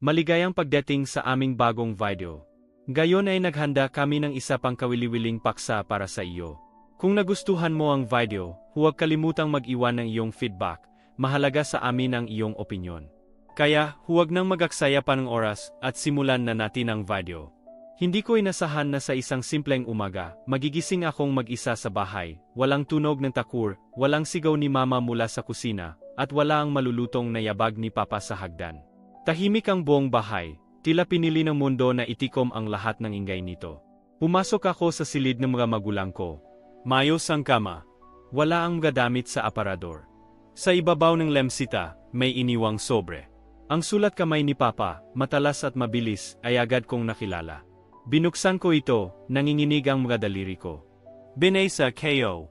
Maligayang pagdating sa aming bagong video. Gayon ay naghanda kami ng isa pang kawili-wiling paksa para sa iyo. Kung nagustuhan mo ang video, huwag kalimutang mag-iwan ng iyong feedback. Mahalaga sa amin ang iyong opinyon. Kaya, huwag nang magaksaya pa ng oras at simulan na natin ang video. Hindi ko inasahan na sa isang simpleng umaga, magigising akong mag-isa sa bahay, walang tunog ng takur, walang sigaw ni mama mula sa kusina, at wala ang malulutong na yabag ni papa sa hagdan. Tahimik ang buong bahay, tila pinili ng mundo na itikom ang lahat ng ingay nito. Pumasok ako sa silid ng mga magulang ko. Mayos ang kama. Wala ang mga damit sa aparador. Sa ibabaw ng lemsita, may iniwang sobre. Ang sulat kamay ni Papa, matalas at mabilis, ay agad kong nakilala. Binuksan ko ito, nanginginig ang mga daliri ko. Benessa K.O.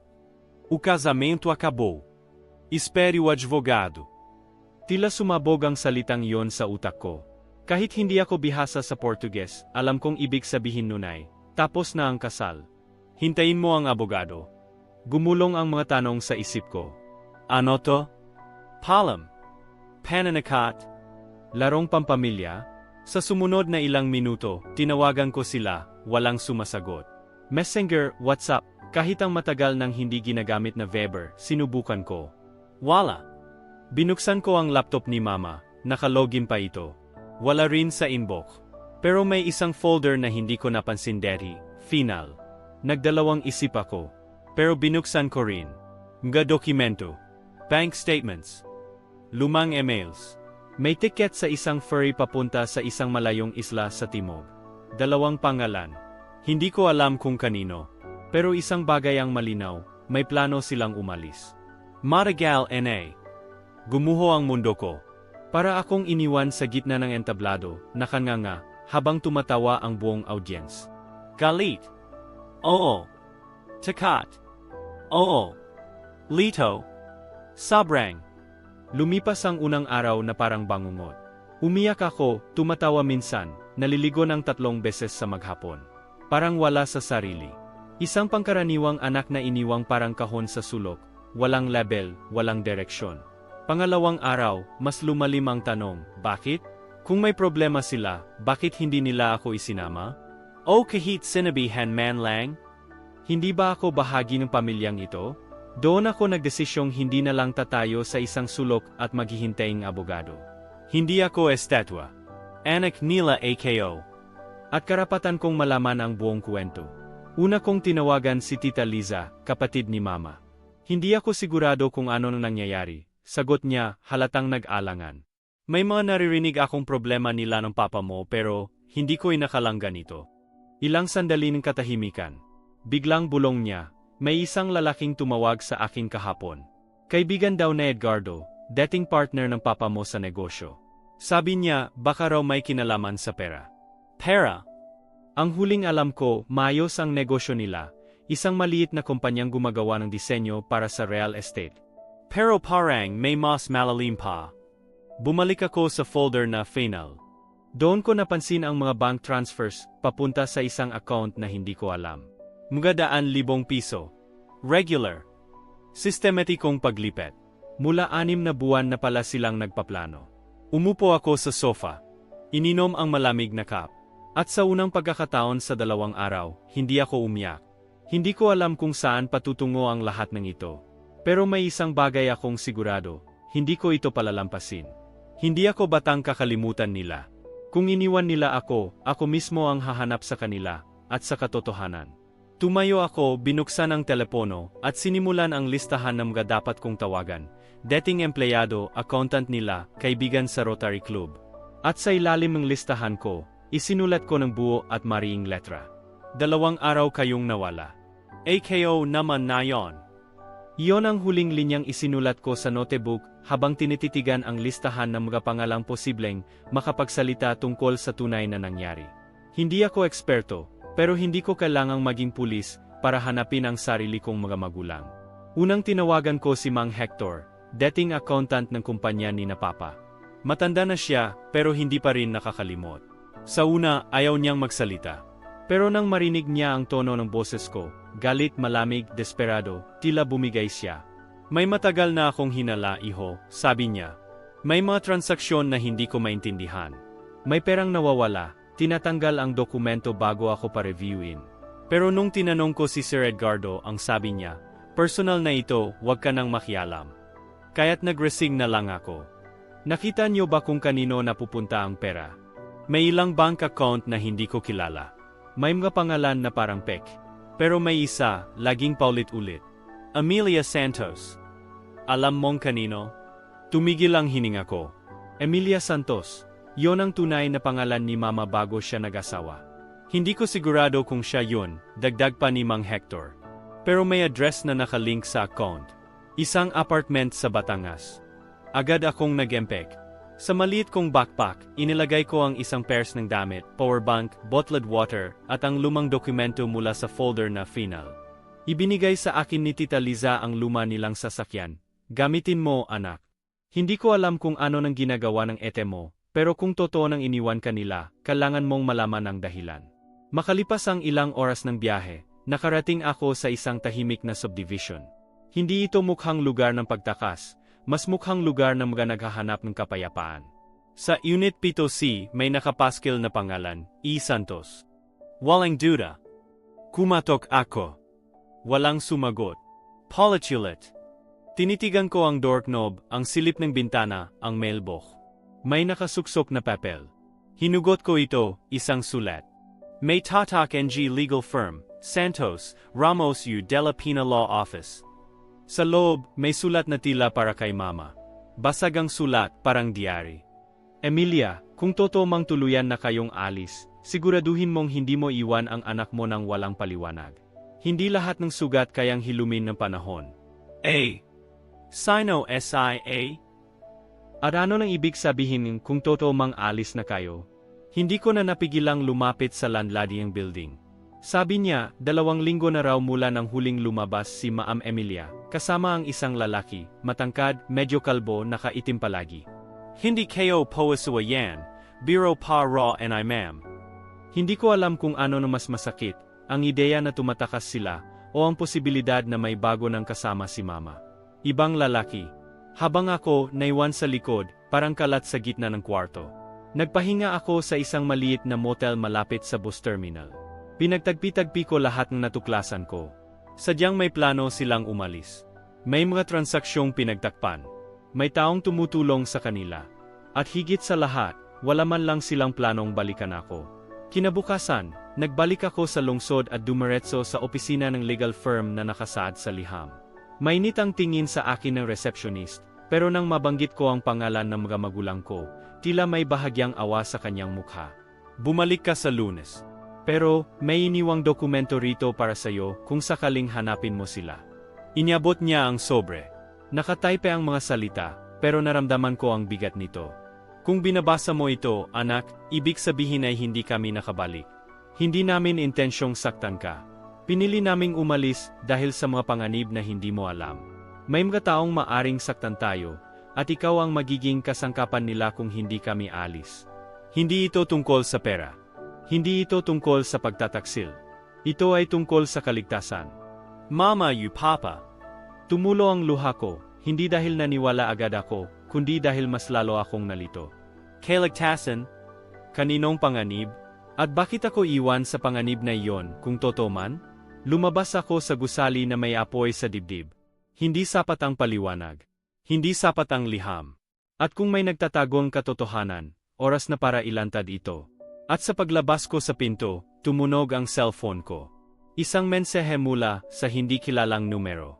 O casamento acabou. Espere o advogado. Tila sumabog ang salitang yon sa utak ko. Kahit hindi ako bihasa sa Portuges, alam kong ibig sabihin nun ay, tapos na ang kasal. Hintayin mo ang abogado. Gumulong ang mga tanong sa isip ko. Ano to? Palam. Pananakat. Larong pampamilya? Sa sumunod na ilang minuto, tinawagan ko sila, walang sumasagot. Messenger, WhatsApp, kahit ang matagal nang hindi ginagamit na Weber, sinubukan ko. Wala. Binuksan ko ang laptop ni Mama, nakalogin pa ito. Wala rin sa inbox. Pero may isang folder na hindi ko napansin deri, final. Nagdalawang isip ako. Pero binuksan ko rin. Mga dokumento. Bank statements. Lumang emails. May ticket sa isang ferry papunta sa isang malayong isla sa timog. Dalawang pangalan. Hindi ko alam kung kanino. Pero isang bagay ang malinaw, may plano silang umalis. Maragal NA. Gumuho ang mundo ko. Para akong iniwan sa gitna ng entablado, nakanganga, habang tumatawa ang buong audience. Galit. Oo. Takat. Oo. Lito. Sabrang. Lumipas ang unang araw na parang bangungot. Umiyak ako, tumatawa minsan, naliligo ng tatlong beses sa maghapon. Parang wala sa sarili. Isang pangkaraniwang anak na iniwang parang kahon sa sulok, walang label, walang direksyon. Pangalawang araw, mas lumalim ang tanong, bakit? Kung may problema sila, bakit hindi nila ako isinama? O kahit sinabihan man lang? Hindi ba ako bahagi ng pamilyang ito? Doon ako nagdesisyong hindi na lang tatayo sa isang sulok at maghihintaying abogado. Hindi ako estatwa. Anak nila AKO. At karapatan kong malaman ang buong kwento. Una kong tinawagan si Tita Liza, kapatid ni Mama. Hindi ako sigurado kung ano na nangyayari. Sagot niya, halatang nag-alangan. May mga naririnig akong problema nila ng papa mo pero hindi ko inakalang ganito. Ilang sandali ng katahimikan. Biglang bulong niya, may isang lalaking tumawag sa akin kahapon. Kaibigan daw na Edgardo, dating partner ng papa mo sa negosyo. Sabi niya, baka raw may kinalaman sa pera. Pera? Ang huling alam ko, maayos ang negosyo nila, isang maliit na kumpanyang gumagawa ng disenyo para sa real estate. Pero parang may mas malalim pa. Bumalik ako sa folder na final. Doon ko napansin ang mga bank transfers papunta sa isang account na hindi ko alam. Mga daan libong piso. Regular. Sistematikong paglipet. Mula anim na buwan na pala silang nagpaplano. Umupo ako sa sofa. Ininom ang malamig na cup. At sa unang pagkakataon sa dalawang araw, hindi ako umiyak. Hindi ko alam kung saan patutungo ang lahat ng ito. Pero may isang bagay akong sigurado, hindi ko ito palalampasin. Hindi ako batang kakalimutan nila. Kung iniwan nila ako, ako mismo ang hahanap sa kanila, at sa katotohanan. Tumayo ako, binuksan ang telepono, at sinimulan ang listahan ng mga dapat kong tawagan. Dating empleyado, accountant nila, kaibigan sa Rotary Club. At sa ilalim ng listahan ko, isinulat ko ng buo at mariing letra. Dalawang araw kayong nawala. AKO naman na yon. Iyon ang huling linyang isinulat ko sa notebook habang tinititigan ang listahan ng mga pangalang posibleng makapagsalita tungkol sa tunay na nangyari. Hindi ako eksperto, pero hindi ko kailangang maging pulis para hanapin ang sarili kong mga magulang. Unang tinawagan ko si Mang Hector, dating accountant ng kumpanya ni na Papa. Matanda na siya, pero hindi pa rin nakakalimot. Sa una, ayaw niyang magsalita. Pero nang marinig niya ang tono ng boses ko, galit, malamig, desperado, tila bumigay siya. May matagal na akong hinala, iho, sabi niya. May mga transaksyon na hindi ko maintindihan. May perang nawawala, tinatanggal ang dokumento bago ako pa-reviewin. Pero nung tinanong ko si Sir Edgardo, ang sabi niya, personal na ito, huwag ka nang makialam. Kaya't nag-resign na lang ako. Nakita niyo ba kung kanino napupunta ang pera? May ilang bank account na hindi ko kilala. May mga pangalan na parang pek. Pero may isa, laging paulit-ulit. Amelia Santos. Alam mong kanino? Tumigil ang hininga ko. Emilia Santos. Yon ang tunay na pangalan ni Mama bago siya nag-asawa. Hindi ko sigurado kung siya yun, dagdag pa ni Mang Hector. Pero may address na nakalink sa account. Isang apartment sa Batangas. Agad akong nag-empek. Sa maliit kong backpack, inilagay ko ang isang pairs ng damit, power bank, bottled water, at ang lumang dokumento mula sa folder na final. Ibinigay sa akin ni Tita Liza ang luma nilang sasakyan. Gamitin mo, anak. Hindi ko alam kung ano nang ginagawa ng ete mo, pero kung totoo nang iniwan ka nila, kailangan mong malaman ang dahilan. Makalipas ang ilang oras ng biyahe, nakarating ako sa isang tahimik na subdivision. Hindi ito mukhang lugar ng pagtakas, mas mukhang lugar na mga naghahanap ng kapayapaan. Sa Unit 7C may nakapaskil na pangalan, E. Santos. Walang duda. Kumatok ako. Walang sumagot. Polichulet. Tinitigan ko ang door knob, ang silip ng bintana, ang mailbox. May nakasuksok na papel. Hinugot ko ito, isang sulat. May tatak NG Legal Firm, Santos, Ramos U. De La Pina Law Office. Sa loob, may sulat na tila para kay mama. Basag ang sulat, parang diary. Emilia, kung totoo mang tuluyan na kayong alis, siguraduhin mong hindi mo iwan ang anak mo ng walang paliwanag. Hindi lahat ng sugat kayang hilumin ng panahon. A. Sino SIA? At ano nang ibig sabihin kung totoo mang alis na kayo? Hindi ko na napigilang lumapit sa landladyang building. Sabi niya, dalawang linggo na raw mula nang huling lumabas si Maam Emilia, kasama ang isang lalaki, matangkad, medyo kalbo, nakaitim palagi. Hindi kayo powasuwa yan, biro pa raw and I ma'am. Hindi ko alam kung ano na mas masakit, ang ideya na tumatakas sila, o ang posibilidad na may bago ng kasama si mama. Ibang lalaki. Habang ako, naiwan sa likod, parang kalat sa gitna ng kwarto. Nagpahinga ako sa isang maliit na motel malapit sa bus terminal. Pinagtagpi-tagpi ko lahat ng natuklasan ko. Sadyang may plano silang umalis. May mga transaksyong pinagtakpan. May taong tumutulong sa kanila. At higit sa lahat, wala man lang silang planong balikan ako. Kinabukasan, nagbalik ako sa lungsod at dumiretso sa opisina ng legal firm na nakasaad sa liham. Mainit ang tingin sa akin ng receptionist, pero nang mabanggit ko ang pangalan ng mga magulang ko, tila may bahagyang awa sa kanyang mukha. Bumalik ka sa lunes. Pero, may iniwang dokumento rito para sa'yo kung sakaling hanapin mo sila. Inyabot niya ang sobre. Nakataype ang mga salita, pero naramdaman ko ang bigat nito. Kung binabasa mo ito, anak, ibig sabihin ay hindi kami nakabalik. Hindi namin intensyong saktan ka. Pinili naming umalis dahil sa mga panganib na hindi mo alam. May mga taong maaring saktan tayo, at ikaw ang magiging kasangkapan nila kung hindi kami alis. Hindi ito tungkol sa pera. Hindi ito tungkol sa pagtataksil. Ito ay tungkol sa kaligtasan. Mama you papa. Tumulo ang luha ko, hindi dahil naniwala agad ako, kundi dahil mas lalo akong nalito. Kaligtasan? Kaninong panganib? At bakit ako iwan sa panganib na iyon kung totoo man? Lumabas ako sa gusali na may apoy sa dibdib. Hindi sapat ang paliwanag. Hindi sapat ang liham. At kung may nagtatagong katotohanan, oras na para ilantad ito. At sa paglabas ko sa pinto, tumunog ang cellphone ko. Isang mensahe mula sa hindi kilalang numero.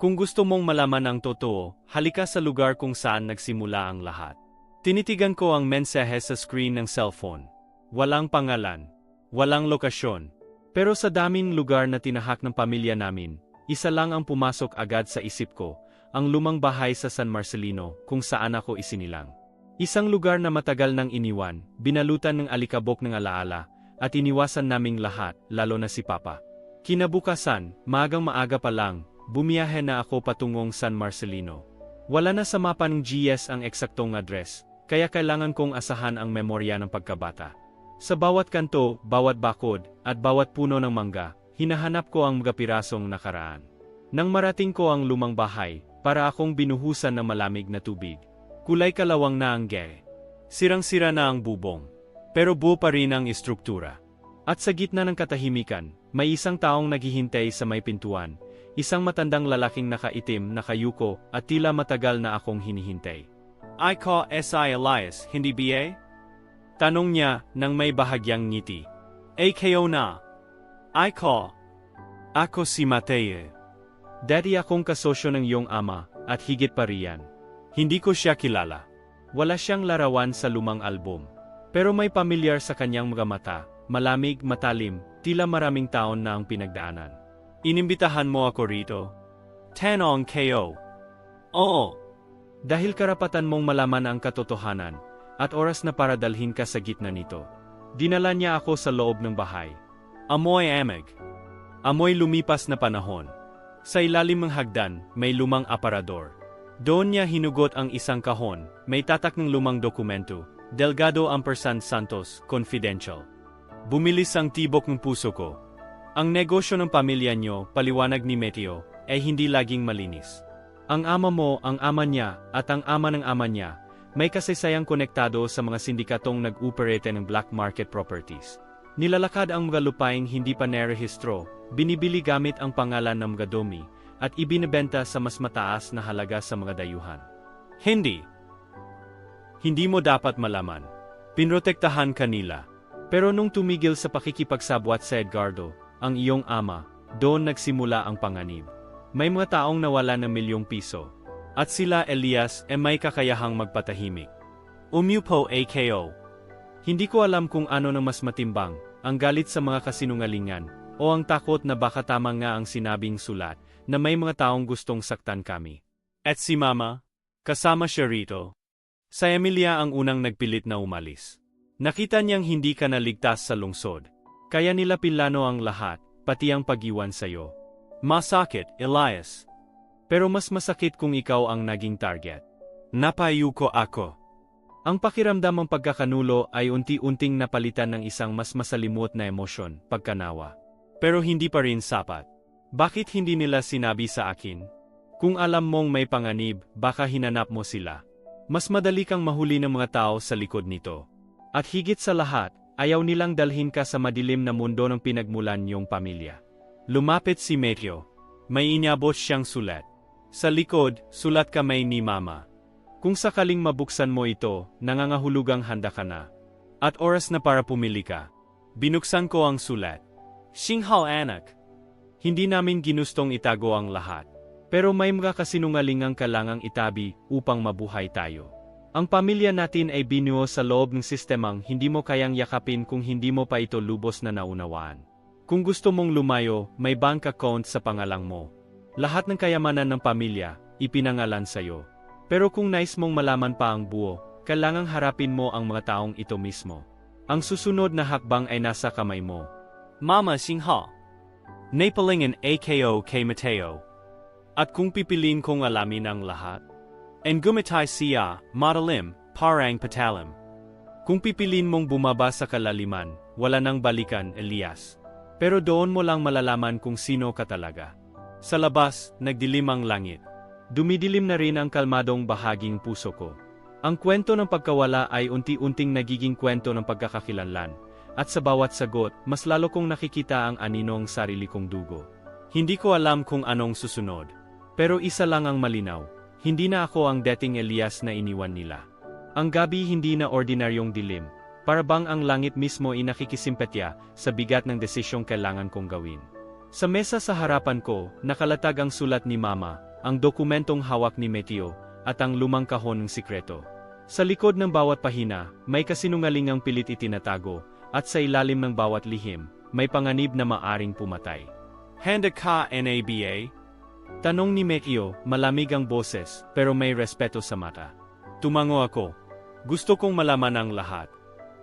Kung gusto mong malaman ang totoo, halika sa lugar kung saan nagsimula ang lahat. Tinitigan ko ang mensahe sa screen ng cellphone. Walang pangalan. Walang lokasyon. Pero sa daming lugar na tinahak ng pamilya namin, isa lang ang pumasok agad sa isip ko, ang lumang bahay sa San Marcelino kung saan ako isinilang. Isang lugar na matagal nang iniwan, binalutan ng alikabok ng alaala, at iniwasan naming lahat, lalo na si Papa. Kinabukasan, maagang maaga pa lang, bumiyahe na ako patungong San Marcelino. Wala na sa mapa ng GS ang eksaktong address, kaya kailangan kong asahan ang memorya ng pagkabata. Sa bawat kanto, bawat bakod, at bawat puno ng mangga, hinahanap ko ang mga pirasong nakaraan. Nang marating ko ang lumang bahay, para akong binuhusan ng malamig na tubig. Kulay kalawang na ang gere. Sirang-sira na ang bubong. Pero buo pa rin ang istruktura. At sa gitna ng katahimikan, may isang taong naghihintay sa may pintuan, isang matandang lalaking nakaitim, nakayuko, at tila matagal na akong hinihintay. I ko S.I. Elias, hindi ba? Tanong niya nang may bahagyang ngiti. AKO na. I ko. Ako si Mateo. Daddy akong kasosyo ng iyong ama, at higit pa riyan. Hindi ko siya kilala. Wala siyang larawan sa lumang album. Pero may pamilyar sa kanyang mga mata, malamig, matalim, tila maraming taon na ang pinagdaanan. Inimbitahan mo ako rito. Tenong KO. Oo. Dahil karapatan mong malaman ang katotohanan, at oras na para dalhin ka sa gitna nito. Dinala niya ako sa loob ng bahay. Amoy amig. Amoy lumipas na panahon. Sa ilalim ng hagdan, may lumang aparador. Doon niya hinugot ang isang kahon, may tatak ng lumang dokumento, Delgado Ampersand Santos, Confidential. Bumilis ang tibok ng puso ko. Ang negosyo ng pamilya niyo, paliwanag ni Meteo, ay hindi laging malinis. Ang ama mo, ang ama niya, at ang ama ng ama niya, may kasaysayang konektado sa mga sindikatong nag-operate ng black market properties. Nilalakad ang mga lupaing hindi pa nerehistro, binibili gamit ang pangalan ng mga domi, at ibinebenta sa mas mataas na halaga sa mga dayuhan. Hindi. Hindi mo dapat malaman. Pinrotektahan kanila. Pero nung tumigil sa pakikipagsabwat sa Edgardo, ang iyong ama, doon nagsimula ang panganib. May mga taong nawala ng milyong piso. At sila Elias ay may kakayahang magpatahimik. Umupo AKO. Hindi ko alam kung ano na mas matimbang, ang galit sa mga kasinungalingan, o ang takot na baka tama nga ang sinabing sulat, na may mga taong gustong saktan kami. At si Mama, kasama siya rito. Sa Emilia ang unang nagpilit na umalis. Nakita niyang hindi ka naligtas sa lungsod. Kaya nila pilano ang lahat, pati ang pag-iwan sa'yo. Masakit, Elias. Pero mas masakit kung ikaw ang naging target. Napayuko ako. Ang pakiramdam ng pagkakanulo ay unti-unting napalitan ng isang mas masalimuot na emosyon, pagkanawa. Pero hindi pa rin sapat. Bakit hindi nila sinabi sa akin? Kung alam mong may panganib, baka hinanap mo sila. Mas madali kang mahuli ng mga tao sa likod nito. At higit sa lahat, ayaw nilang dalhin ka sa madilim na mundo ng pinagmulan niyong pamilya. Lumapit si Meteo. May inyabot siyang sulat. Sa likod, sulat kamay ni Mama. Kung sakaling mabuksan mo ito, nangangahulugang handa ka na. At oras na para pumili ka. Binuksan ko ang sulat. Singhal anak. Hindi namin ginustong itago ang lahat. Pero may mga kasinungalingang kalangang itabi upang mabuhay tayo. Ang pamilya natin ay binuo sa loob ng sistemang hindi mo kayang yakapin kung hindi mo pa ito lubos na naunawaan. Kung gusto mong lumayo, may bank account sa pangalang mo. Lahat ng kayamanan ng pamilya, ipinangalan sa'yo. Pero kung nais mong malaman pa ang buo, kailangang harapin mo ang mga taong ito mismo. Ang susunod na hakbang ay nasa kamay mo. Mama Singha. Napalingin AKO kay Mateo. At kung pipiliin kong alamin ang lahat, en gumitay siya, madalim, parang patalim. Kung pipiliin mong bumaba sa kalaliman, wala nang balikan, Elias. Pero doon mo lang malalaman kung sino ka talaga. Sa labas, nagdilim ang langit. Dumidilim na rin ang kalmadong bahaging puso ko. Ang kwento ng pagkawala ay unti-unting nagiging kwento ng pagkakakilanlan. At sa bawat sagot, mas lalo kong nakikita ang aninong sarili kong dugo. Hindi ko alam kung anong susunod. Pero isa lang ang malinaw. Hindi na ako ang dating Elias na iniwan nila. Ang gabi hindi na ordinaryong dilim. Para bang ang langit mismo ay nakikisimpatya sa bigat ng desisyong kailangan kong gawin. Sa mesa sa harapan ko, nakalatag ang sulat ni Mama, ang dokumentong hawak ni Meteo, at ang lumang kahon ng sikreto. Sa likod ng bawat pahina, may kasinungalingang pilit itinatago, at sa ilalim ng bawat lihim, may panganib na maaring pumatay. Handa ka NABA? Tanong ni Meteo, malamig ang boses, pero may respeto sa mata. Tumango ako. Gusto kong malaman ang lahat.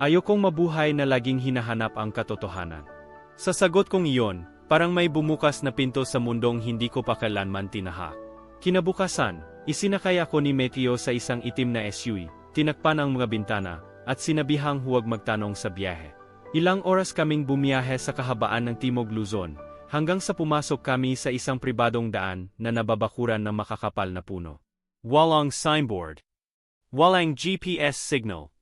Ayokong mabuhay na laging hinahanap ang katotohanan. Sa sagot kong iyon, parang may bumukas na pinto sa mundong hindi ko pa kailanman tinahak. Kinabukasan, isinakay ako ni Meteo sa isang itim na SUV, tinakpan ang mga bintana, at sinabihang huwag magtanong sa biyahe. Ilang oras kaming bumiyahe sa kahabaan ng Timog Luzon, hanggang sa pumasok kami sa isang pribadong daan na nababakuran ng makakapal na puno. Walang signboard. Walang GPS signal.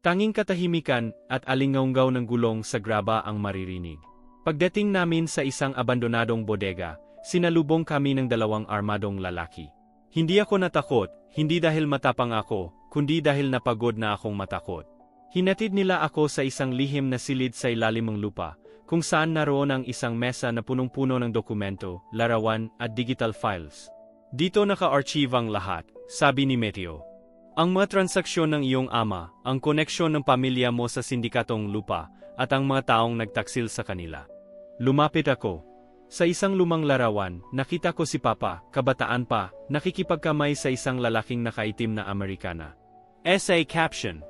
Tanging katahimikan at alingaunggaw ng gulong sa graba ang maririnig. Pagdating namin sa isang abandonadong bodega, sinalubong kami ng dalawang armadong lalaki. Hindi ako natakot, hindi dahil matapang ako, kundi dahil napagod na akong matakot. Hinatid nila ako sa isang lihim na silid sa ilalim ng lupa, kung saan naroon ang isang mesa na punong-puno ng dokumento, larawan at digital files. Dito naka-archive ang lahat, sabi ni Meteo. Ang mga transaksyon ng iyong ama, ang koneksyon ng pamilya mo sa sindikatong lupa, at ang mga taong nagtaksil sa kanila. Lumapit ako. Sa isang lumang larawan, nakita ko si Papa, kabataan pa, nakikipagkamay sa isang lalaking nakaitim na Amerikana. Essay caption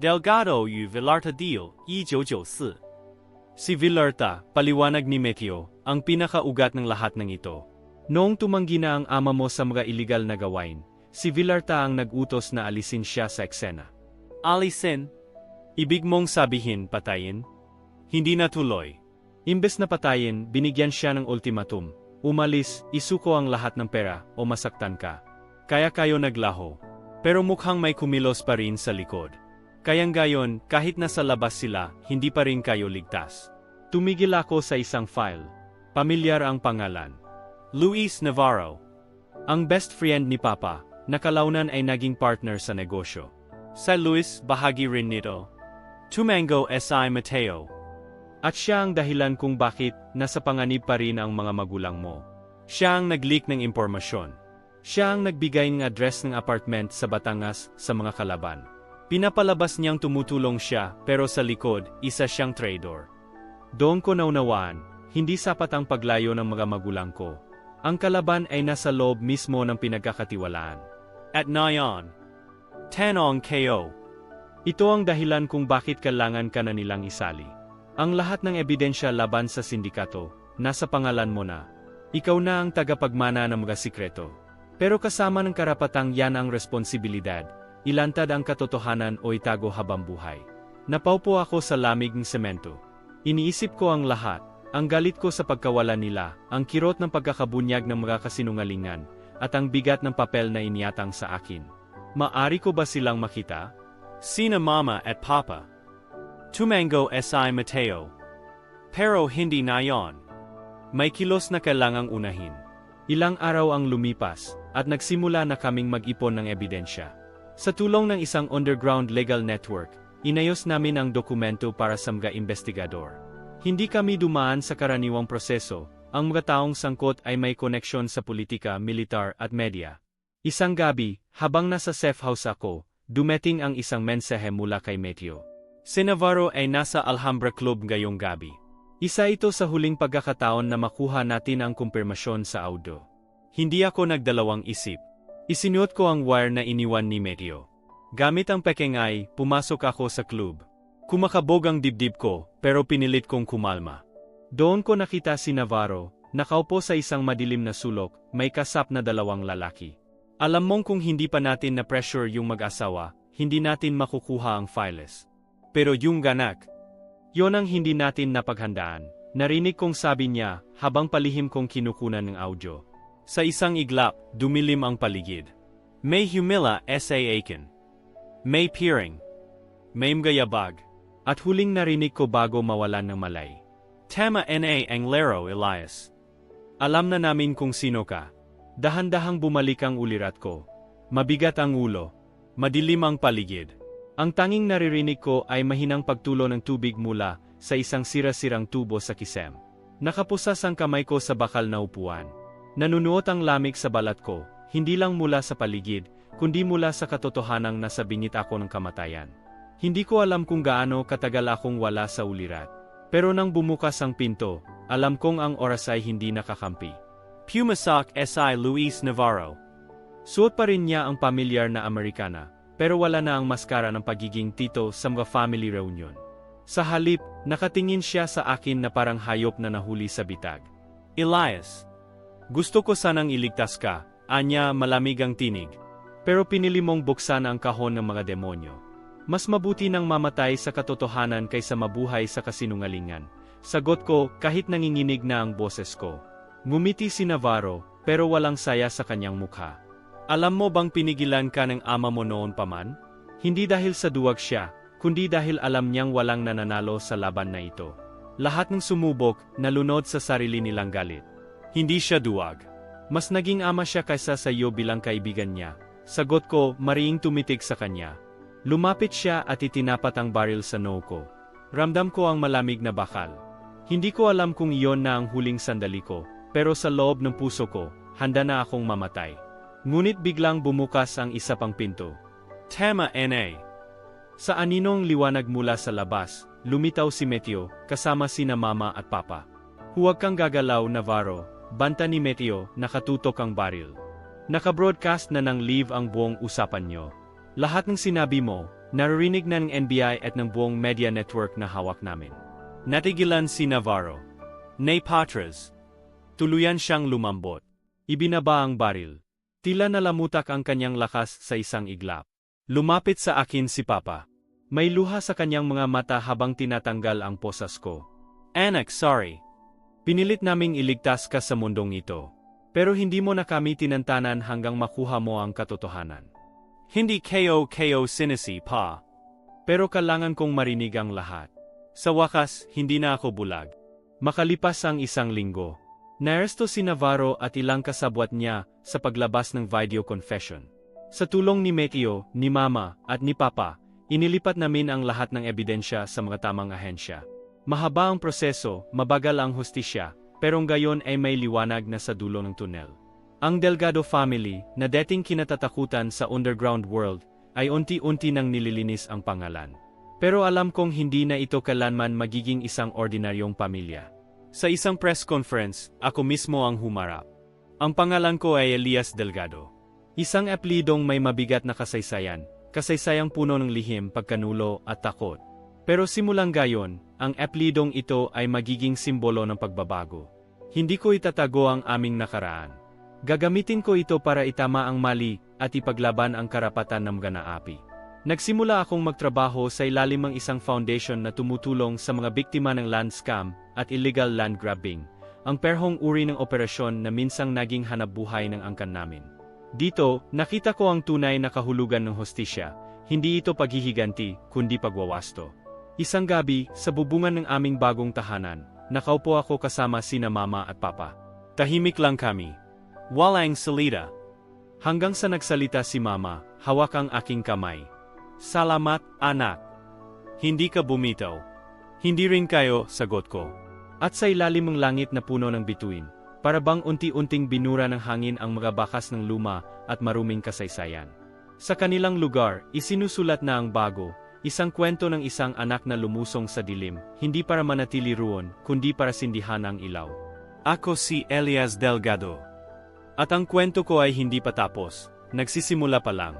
Delgado yu Villarta Deal, 1994 Si Villarta, paliwanag ni Meteo, ang pinakaugat ng lahat ng ito. Noong tumanggi na ang ama mo sa mga iligal na gawain, si Villarta ang nag-utos na alisin siya sa eksena. Alisin? Ibig mong sabihin patayin? Hindi natuloy. Imbes na patayin, binigyan siya ng ultimatum. Umalis, isuko ang lahat ng pera, o masaktan ka. Kaya kayo naglaho. Pero mukhang may kumilos pa rin sa likod. Kayang gayon, kahit nasa labas sila, hindi pa rin kayo ligtas. Tumigil ako sa isang file. Pamilyar ang pangalan. Luis Navarro. Ang best friend ni Papa, nakalaunan ay naging partner sa negosyo. Sa Luis, bahagi rin nito. Tumango S.I. Mateo. At siya ang dahilan kung bakit nasa panganib pa rin ang mga magulang mo. Siya ang nag-leak ng impormasyon. Siya ang nagbigay ng address ng apartment sa Batangas sa mga kalaban. Pinapalabas niyang tumutulong siya pero sa likod, isa siyang traitor. Doon ko naunawaan, hindi sapat ang paglayo ng mga magulang ko. Ang kalaban ay nasa loob mismo ng pinagkakatiwalaan. At nayon, Tanong KO. Ito ang dahilan kung bakit kailangan ka na nilang isali. Ang lahat ng ebidensya laban sa sindikato, nasa pangalan mo na. Ikaw na ang tagapagmana ng mga sikreto. Pero kasama ng karapatang yan ang responsibilidad, ilantad ang katotohanan o itago habang buhay. Napaupo ako sa lamig ng semento. Iniisip ko ang lahat, ang galit ko sa pagkawala nila, ang kirot ng pagkakabunyag ng mga kasinungalingan, at ang bigat ng papel na iniatang sa akin. Maari ko ba silang makita? Sina Mama at Papa. Tumango S.I. Mateo. Pero hindi na yon. May kilos na kailangang unahin. Ilang araw ang lumipas, at nagsimula na kaming mag-ipon ng ebidensya. Sa tulong ng isang underground legal network, inayos namin ang dokumento para sa mga investigador. Hindi kami dumaan sa karaniwang proseso, ang mga taong sangkot ay may koneksyon sa politika, militar at media. Isang gabi, habang nasa safe house ako, dumating ang isang mensahe mula kay Meteo. Si Navarro ay nasa Alhambra Club ngayong gabi. Isa ito sa huling pagkakataon na makuha natin ang kumpirmasyon sa audio. Hindi ako nagdalawang isip. Isinuot ko ang wire na iniwan ni Meteo. Gamit ang pekengay, pumasok ako sa club. Kumakabog ang dibdib ko, pero pinilit kong kumalma. Doon ko nakita si Navarro, nakaupo sa isang madilim na sulok, may kasap na dalawang lalaki. Alam mong kung hindi pa natin na pressure yung mag-asawa, hindi natin makukuha ang files. Pero yung ganak, yon ang hindi natin napaghandaan. Narinig kong sabi niya, habang palihim kong kinukunan ng audio. Sa isang iglap, dumilim ang paligid. May humila S.A. Aiken. May peering. May mgayabag. At huling narinig ko bago mawalan ng malay. Tama N.A. Anglero Elias. Alam na namin kung sino ka. Dahan-dahang bumalik ang ulirat ko. Mabigat ang ulo. Madilim ang paligid. Ang tanging naririnig ko ay mahinang pagtulo ng tubig mula sa isang sira-sirang tubo sa kisem. Nakapusas ang kamay ko sa bakal na upuan. Nanunuot ang lamig sa balat ko, hindi lang mula sa paligid, kundi mula sa katotohanang nasa bingit ako ng kamatayan. Hindi ko alam kung gaano katagal akong wala sa ulirat. Pero nang bumukas ang pinto, alam kong ang oras ay hindi nakakampi. Pumasak S.I. Luis Navarro. Suot pa rin niya ang pamilyar na Amerikana, pero wala na ang maskara ng pagiging tito sa mga family reunion. Sa halip, nakatingin siya sa akin na parang hayop na nahuli sa bitag. Elias. Gusto ko sanang iligtas ka, anya malamig ang tinig. Pero pinili mong buksan ang kahon ng mga demonyo. Mas mabuti nang mamatay sa katotohanan kaysa mabuhay sa kasinungalingan. Sagot ko kahit nanginginig na ang boses ko. Ngumiti si Navarro, pero walang saya sa kanyang mukha. Alam mo bang pinigilan ka ng ama mo noon pa man? Hindi dahil sa duwag siya, kundi dahil alam niyang walang nananalo sa laban na ito. Lahat ng sumubok, nalunod sa sarili nilang galit. Hindi siya duwag. Mas naging ama siya kaysa sa iyo bilang kaibigan niya. Sagot ko, mariing tumitig sa kanya. Lumapit siya at itinapat ang baril sa noo ko. Ramdam ko ang malamig na bakal. Hindi ko alam kung iyon na ang huling sandali ko, pero sa loob ng puso ko, handa na akong mamatay. Ngunit biglang bumukas ang isa pang pinto. Tema NA Sa aninong liwanag mula sa labas, lumitaw si Meteo, kasama sina mama at papa. Huwag kang gagalaw, Navarro, banta ni Meteo, nakatutok ang baril. Nakabroadcast na ng live ang buong usapan nyo. Lahat ng sinabi mo, naririnig na ng NBI at ng buong media network na hawak namin. Natigilan si Navarro. Nay Patras. Tuluyan siyang lumambot. Ibinaba ang baril. Tila nalamutak ang kanyang lakas sa isang iglap. Lumapit sa akin si Papa. May luha sa kanyang mga mata habang tinatanggal ang posas ko. Anak, sorry. Pinilit naming iligtas ka sa mundong ito. Pero hindi mo na kami tinantanan hanggang makuha mo ang katotohanan. Hindi KO-KO sinisi pa. Pero kailangan kong marinig ang lahat. Sa wakas, hindi na ako bulag. Makalipas ang isang linggo. Naresto si Navarro at ilang kasabwat niya sa paglabas ng video confession. Sa tulong ni Meteo, ni Mama, at ni Papa, inilipat namin ang lahat ng ebidensya sa mga tamang ahensya. Mahaba ang proseso, mabagal ang hustisya, pero gayon ay may liwanag na sa dulo ng tunnel. Ang Delgado family, na dating kinatatakutan sa underground world, ay unti-unti nang nililinis ang pangalan. Pero alam kong hindi na ito kalanman magiging isang ordinaryong pamilya. Sa isang press conference, ako mismo ang humarap. Ang pangalan ko ay Elias Delgado. Isang aplidong may mabigat na kasaysayan, kasaysayang puno ng lihim, pagkanulo at takot. Pero simulang gayon, ang aplidong ito ay magiging simbolo ng pagbabago. Hindi ko itatago ang aming nakaraan. Gagamitin ko ito para itama ang mali at ipaglaban ang karapatan ng ganaapi. Nagsimula akong magtrabaho sa ilalim ng isang foundation na tumutulong sa mga biktima ng land scam at illegal land grabbing, ang perhong uri ng operasyon na minsang naging hanapbuhay ng angkan namin. Dito, nakita ko ang tunay na kahulugan ng hostisya, hindi ito paghihiganti, kundi pagwawasto. Isang gabi, sa bubungan ng aming bagong tahanan, nakaupo ako kasama sina mama at papa. Tahimik lang kami. Walang salita. Hanggang sa nagsalita si mama, hawak ang aking kamay. Salamat, anak. Hindi ka bumitaw. Hindi rin kayo, sagot ko. At sa ilalim ng langit na puno ng bituin, para bang unti-unting binura ng hangin ang mga bakas ng luma at maruming kasaysayan. Sa kanilang lugar, isinusulat na ang bago, isang kwento ng isang anak na lumusong sa dilim, hindi para manatili roon, kundi para sindihan ang ilaw. Ako si Elias Delgado. At ang kwento ko ay hindi pa tapos, nagsisimula pa lang.